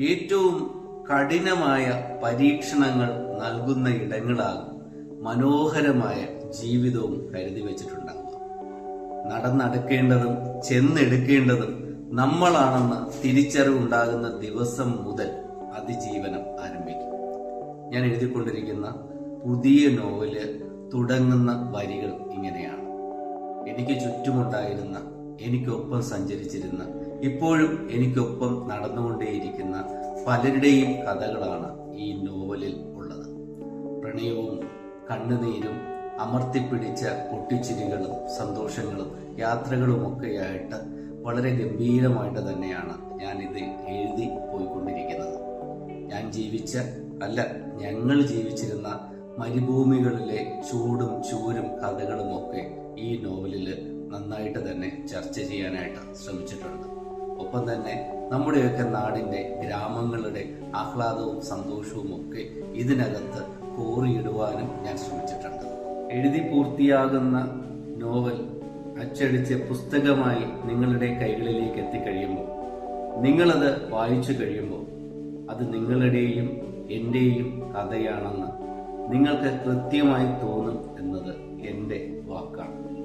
ഏറ്റവും കഠിനമായ പരീക്ഷണങ്ങൾ നൽകുന്ന ഇടങ്ങളാകും മനോഹരമായ ജീവിതവും കരുതി വെച്ചിട്ടുണ്ടാകുക നടന്നടക്കേണ്ടതും ചെന്നെടുക്കേണ്ടതും നമ്മളാണെന്ന തിരിച്ചറിവുണ്ടാകുന്ന ദിവസം മുതൽ അതിജീവനം ആരംഭിക്കും. ഞാൻ എഴുതിക്കൊണ്ടിരിക്കുന്ന പുതിയ നോവൽ തുടങ്ങുന്ന വരികൾ ഇങ്ങനെയാണ്. എനിക്ക് ചുറ്റുമുണ്ടായിരുന്ന എനിക്കൊപ്പം സഞ്ചരിച്ചിരുന്ന ഇപ്പോഴും എനിക്കൊപ്പം നടന്നുകൊണ്ടേയിരിക്കുന്ന പലരുടെയും കഥകളാണ് ഈ നോവലിൽ ഉള്ളത്. പ്രണയവും കണ്ണുനീരും അമർത്തിപ്പിടിച്ച പൊട്ടിച്ചിരികളും സന്തോഷങ്ങളും യാത്രകളുമൊക്കെയായിട്ട് വളരെ ഗംഭീരമായിട്ട് തന്നെയാണ് ഞാനിത് എഴുതി പോയിക്കൊണ്ടിരിക്കുന്നത്. ഞാൻ ജീവിച്ച അല്ല ഞങ്ങൾ ജീവിച്ചിരുന്ന മരുഭൂമികളിലെ ചൂടും ചൂരും കഥകളും ഒക്കെ ഈ നോവലിൽ നന്നായിട്ട് തന്നെ ചർച്ച ചെയ്യാനായിട്ട് ശ്രമിച്ചിട്ടുണ്ട്. ഒപ്പം തന്നെ നമ്മുടെയൊക്കെ നാടിന്റെ ഗ്രാമങ്ങളുടെ ആഹ്ലാദവും സന്തോഷവും ഒക്കെ ഇതിനകത്ത് കോറിയിടുവാനും ഞാൻ ശ്രമിച്ചിട്ടുണ്ട്. എഴുതി പൂർത്തിയാകുന്ന നോവൽ അച്ചടിച്ച് പുസ്തകമായി നിങ്ങളുടെ കൈകളിലേക്ക് എത്തിക്കഴിയുമ്പോൾ നിങ്ങളത് വായിച്ചു കഴിയുമ്പോൾ അത് നിങ്ങളുടെയും എന്റെയും കഥയാണെന്ന് നിങ്ങൾക്ക് കൃത്യമായി തോന്നും എന്നത് എന്റെ വാക്കാണ്.